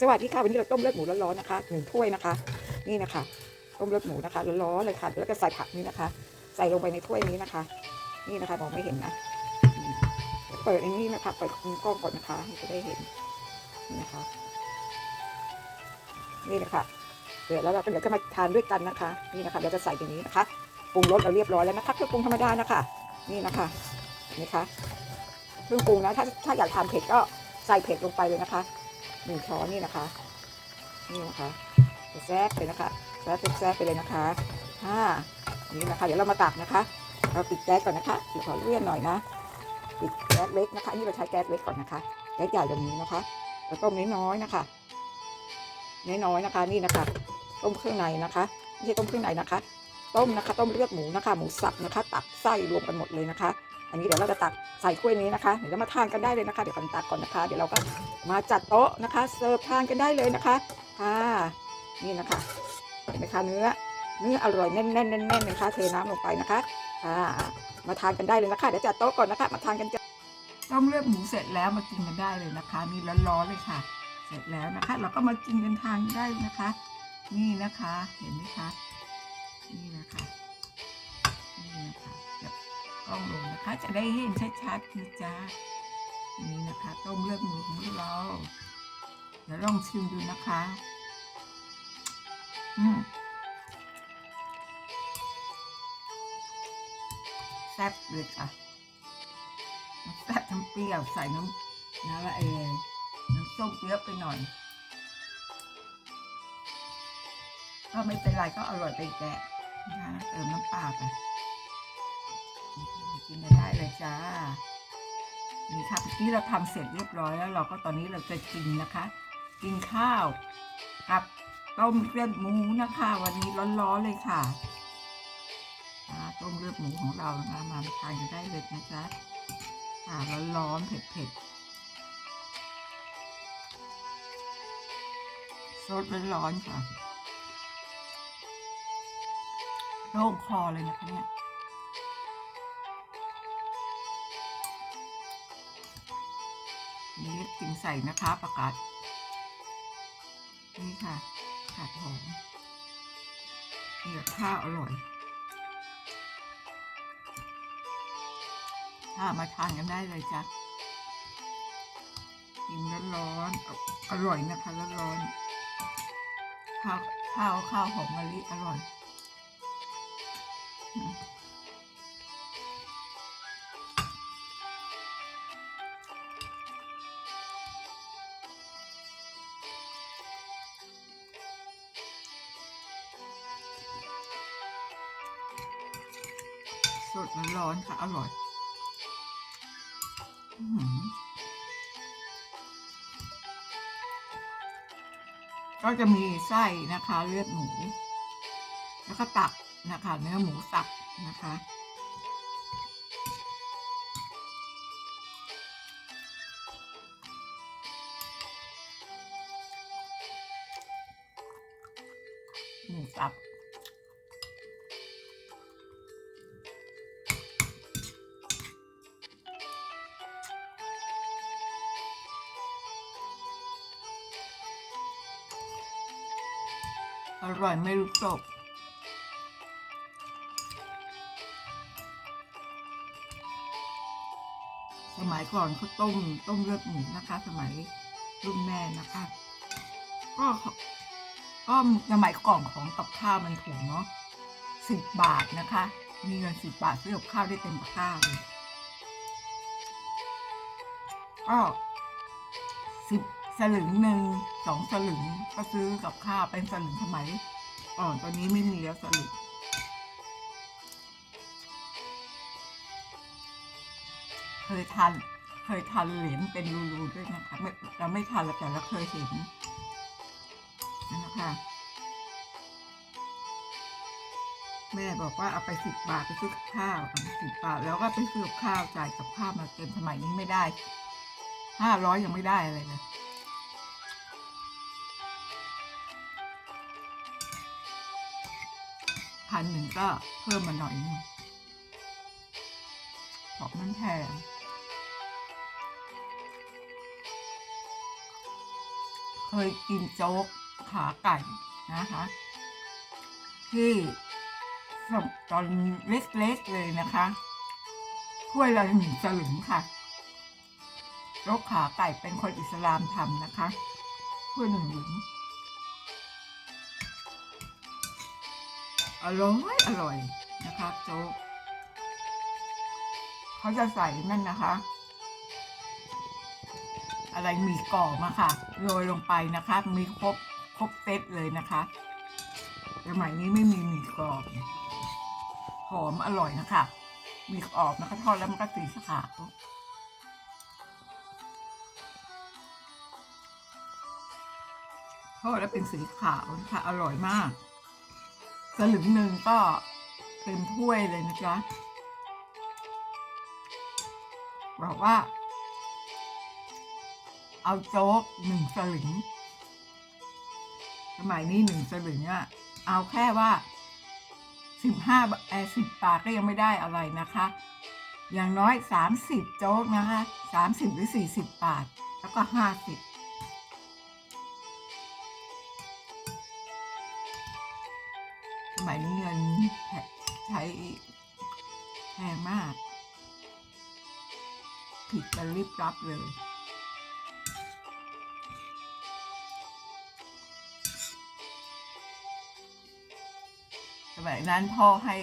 สวัสดีค่ะวันนี้เราต้มเลือดหมูร้อนๆนะคะหนึ่งถ้วยนะคะ นี่นะคะต้มเลือดหมูนะคะร้อนๆเลยค่ะ แล้วก็ใส่ผักนี่นะคะ ใส่ลงไปในถ้วยนี้นะคะ นี่นะคะมองไม่เห็นนะเปิดอันนี้นะคะเปิดกล้องก่อนนะคะให้จะได้เห็นนี่นะคะ นี่นะคะเดี๋ยวแล้วเราก็เดี๋ยวก็มาทานด้วยกันนะคะ นี่นะคะเราจะใส่อย่างนี้นะคะปรุงรสเราเรียบร้อยแล้วนะคะเครื่องปรุงธรรมดานะคะ นี่นะคะนี่คะเครื่องปรุงนะถ้าถ้าอยากทานเผ็ดก็ใส่เผ็ดลงไปเลยนะคะ หนึ่งช้อนนี่นะคะ นี่นะคะแซ่บเลยนะคะแซ่บแซ่บไปเลยนะคะห้านี่นะคะ เดี๋ยวเรามาตักนะคะ เราปิดแก๊สก่อนนะคะเดี๋ยวขอเลื่อนหน่อยนะปิดแก๊สเล็กนะคะนี่เราใช้แก๊สเล็กก่อนนะคะแก๊สใหญ่แบบนี้นะคะ แล้วต้มน้อยๆนะคะน้อยๆนะคะ นี่นะคะ ต้มเครื่องในนะคะไม่ใช่ต้มเครื่องในนะคะ ต้มนะคะ ต้มเลือดหมูนะคะ หมูสับนะคะ ตักไส้รวมกันหมดเลยนะคะ อันนี้เดี๋ยวเราจะตักใส่ถ้วยนี้นะคะเดี๋ยวมาทานกันได้เลยนะคะ เดี๋ยวกันตักก่อนนะคะ เดี๋ยวเราก็มาจัดโต๊ะนะคะ เสิร์ฟทานกันได้เลยนะคะค่ะนี่นะคะเห็นไหมคะเนื้อเนื้ออร่อยแน่นๆแน่นๆนะคะเทน้ำลงไปนะคะค่ะมาทานกันได้เลยนะคะเดี๋ยวจัดโต๊ะก่อนนะคะ มาทานกันจ้ะต้มเลือดหมูเสร็จแล้วมากินกันได้เลยนะคะนี่ร้อนๆเลยค่ะ เสร็จแล้วนะคะ เราก็มากินกันทานได้นะคะ นี่นะคะเห็นไหมคะนี่นะคะนี่นะคะ กล้องลงนะคะ จะได้เห็นชัดๆนะจ๊ะนี่นะคะต้มเลือดหมูของเราเดี๋ยวลองชิมดูนะคะ อืมแซ่บเลยค่ะแซ่บทั้งเปรี้ยวใส่น้ำน้ำละเอน้ำส้มเยอะไปหน่อยก็ไม่เป็นไรก็อร่อยไปอีกแหละนะคะเติมน้ำปลาไป กินได้เลยจ้านี่ค่ะเมื่อกี้เราทำเสร็จเรียบร้อยแล้วเราก็ตอนนี้เราจะกินนะคะ กินข้าวกับต้มเลือดหมูนะคะ วันนี้ร้อนๆเลยค่ะต้มเลือดหมูของเรานะคะมาทานกันได้เลยนะจ๊ะอ่าร้อนๆเผ็ดๆสดร้อนๆค่ะโล่งคอเลยนะคะเนี่ย นี่งใส่นะคะประกาศนี่ค่ะผัดหอมนี่กับข้าวอร่อย ถ้ามาทานกันได้เลยจ้ะกินร้อนๆอร่อยนะคะร้อนๆข้าวข้าวข้าวหอมมะลิอร่อยส ดร้อนๆค่ะ อร่อยก็จะมีไส้นะคะเลือดหมู แล้วก็ตับนะคะ เนื้อหมูสับนะคะหมูสับ อร่อยไม่รู้จบสมัยก่อนเขาต้มต้มเลือดหมูนะคะ สมัยรุ่นแม่นะคะ ก็ก็สมัยก่อนของกับข้าวมันถูกเนาะสิบบาทนะคะ มีเงินสิบบาทซื้อกับข้าวได้เต็มตะกร้าวเลยก็สิบ สลึงหนึ่งสองสลึงก็ซื้อกับข้าวเป็นสลึงสมัยก่อนตอนนี้ไม่มีแล้วสลึงเคยทานเคยทานเหรียญเป็นรูๆด้วยนะคะไม่เราไม่ทานแต่เราเคยเห็นนั่นนะคะแม่บอกว่าเอาไปสิบบาทไปซื้อกับข้าวสิบบาทแล้วก็ไปซื้อกับข้าวจ่ายกับข้าวมาเต็มสมัยนี้ไม่ได้ห้าร้อยยังไม่ได้อะไรเลย พันหนึ่งก็เพิ่มมาหน่อยนึงบอกมันแพงเคยกินโจ๊กขาไก่นะคะ ที่ตอนเล็กๆเลยนะคะถ้วยละหนึ่งสลึงค่ะโจ๊กขาไก่เป็นคนอิสลามทำนะคะถ้วยหนึ่งหลึง อร่อยอร่อยนะคะโจ๊กเขาจะใส่นั่นนะคะ อะไรมีกรอบมาค่ะโรยลงไปนะคะ มีครบครบเซตเลยนะคะสมัยนี้ไม่มีหมีกรอบหอมอร่อยนะคะมีกรอบนะคะทอดแล้วมันก็สีขาวทอดแล้วเป็นสีขาวนะคะอร่อยมาก สลึงหนึ่งก็เต็มถ้วยเลยนะจ๊ะบอกว่า เอาโจ๊กหนึ่งสลึง สมัยนี้หนึ่งสลึงอะเอาแค่ว่าสิบห้าแอสิบบาทก็ยังไม่ได้อะไรนะคะ อย่างน้อยสามสิบโจ๊กนะคะสามสิบหรือสี่สิบบาท แล้วก็ห้าสิบ มัยนี้เงินใช้แพงมาก ผิดกันรีบรับเลยสมัยนั้นพ่อให้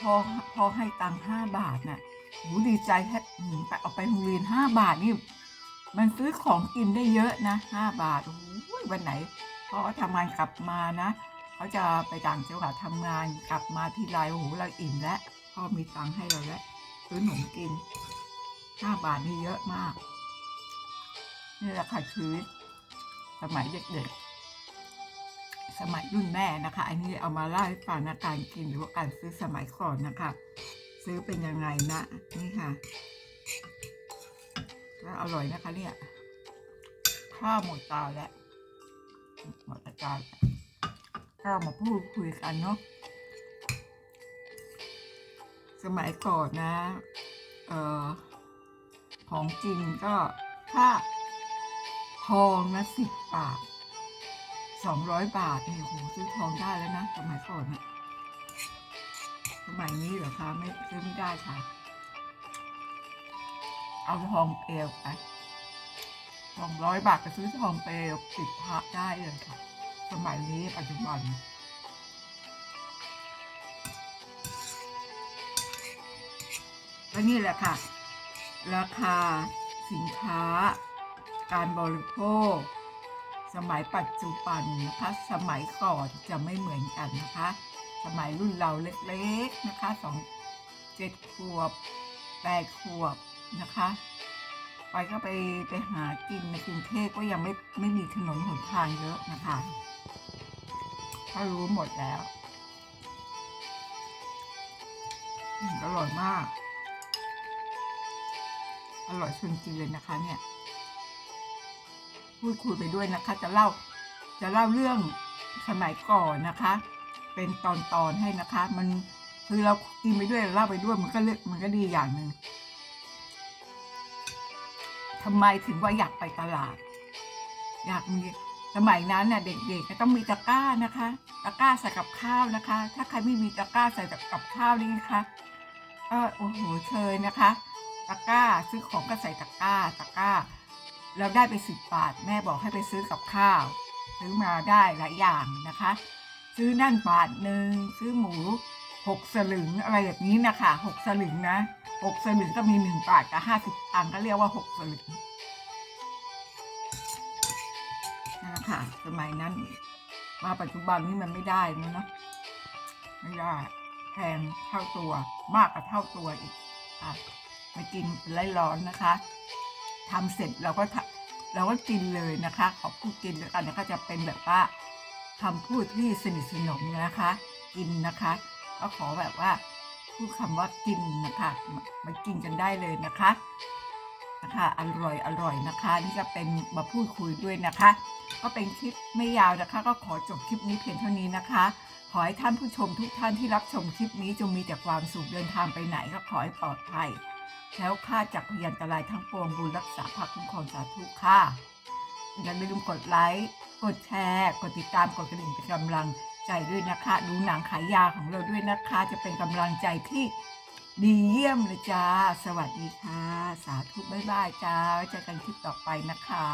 พ่อพ่อให้ตังค์ห้าบาทน่ะหูดีใจแทบหืมไปเอาไปโรงเรียนห้าบาทนี่ มันซื้อของกินได้เยอะนะห้าบาทโอ้ยวันไหนพ่อทำงานกลับมานะ เขาจะไปต่างจังหวัดทำงานกลับมาที่ไรโอ้โหเราอิ่มแล้วพ่อมีตังค์ให้เราแล้วซื้อขนมกินห้าบาทนี่เยอะมาก นี่แหละค่ะชีวิตสมัยเด็กๆ สมัยรุ่นแม่นะคะ อันนี้เอามาเล่าให้ฟังนะการกินหรือว่าการซื้อสมัยก่อนนะคะ ซื้อเป็นยังไงนะนี่ค่ะก็อร่อยนะคะเนี่ยข้าวหมดจาแล้วหมดจา นก็มาพูดคุยกันเนาะสมัยก่อนนะเออของจริงก็ถ้าทองนะสิบบาทสองร้อยบาทนี่โอ้โหซื้อทองได้แล้วนะ สมัยก่อนนะสมัยนี้เหรอคะไม่ซื้อไม่ได้ค่ะ เอาทองเปลวไปสองร้อยบาทก็ซื้อทองเปลวปิดพระได้เลยค่ะ สมัยนี้ปัจจุบัน และนี่แหละค่ะ ราคาสินค้า การบริโภค สมัยปัจจุบันนะคะสมัยก่อนจะไม่เหมือนกันนะคะ สมัยรุ่นเราเล็กๆนะคะสองเจ็ดขวบแปดขวบนะคะ ไปก็ไปไปหากินในกรุงเทพก็ยังไม่ไม่มีถนนหนทางเยอะนะคะ็รู้หมดแล้วอร่อยมาก อร่อยชวนกินเลยนะคะเนี่ยพูดคุยไปด้วยนะคะ จะเล่าจะเล่าเรื่องสมัยก่อนนะคะ เป็นตอนตอนๆให้นะคะ มันคือเรากินไปด้วยเล่าไปด้วยมันก็เลือกมันก็ดีอย่างหนึ่งทำไมถึงว่าอยากไปตลาด อยากมี สมัยนั้นน่ะเด็กๆก็ต้องมีตะกร้านะคะ ตะกร้าใส่กับข้าวนะคะ ถ้าใครไม่มีตะกร้าใส่กับข้าวนี่นะคะก็โอ้โหเชยนะคะ ตะกร้าซื้อของก็ใส่ตะกร้าตะกร้า เราได้ไปสิบบาท แม่บอกให้ไปซื้อกับข้าว ซื้อมาได้หลายอย่างนะคะ ซื้อนั่นบาทหนึ่งซื้อหมูหกสลึงอะไรแบบนี้นะคะหกสลึงนะหกสลึงก็มีหนึ่งบาทกับห้าสิบตังค์ก็เรียกว่าหกสลึง ค่ะ สมัยนั้น มาปัจจุบันนี้มันไม่ได้นะเนาะไม่ได้แพงเท่าตัว มากกว่าเท่าตัวอีกอะมากินไรร้อนนะคะทำเสร็จเราก็เราก็กินเลยนะคะ ขอพูดกินแล้วกันนะคะจะเป็นแบบว่าคำพูดที่สนิทสนมนะคะ กินนะคะก็ขอแบบว่าพูดคำว่ากินนะคะ มากินกันได้เลยนะคะ นะคะอร่อยอร่อยนะคะนี่ก็เป็นมาพูดคุยด้วยนะคะ ก็เป็นคลิปไม่ยาวนะคะ ก็ขอจบคลิปนี้เพียงเท่านี้นะคะ ขอให้ท่านผู้ชมทุกท่านที่รับชมคลิปนี้จงมีแต่ความสุขเดินทางไปไหนก็ขอให้ปลอดภัยแล้วค่าจากพยันตรายทั้งปวงบุญรักษาภาคคุ้มครองสาธุค่ะ อย่าลืมกดไลค์กดแชร์ กดติดตามกดกระดิ่งเป็นกำลังใจด้วยนะคะ ดูหนังขายยาของเราด้วยนะคะ จะเป็นกำลังใจที่ ดีเยี่ยมเลยจ้า สวัสดีค่ะ สาธุบ๊ายบายจ้าไว้เจอกันคลิปต่อไปนะคะ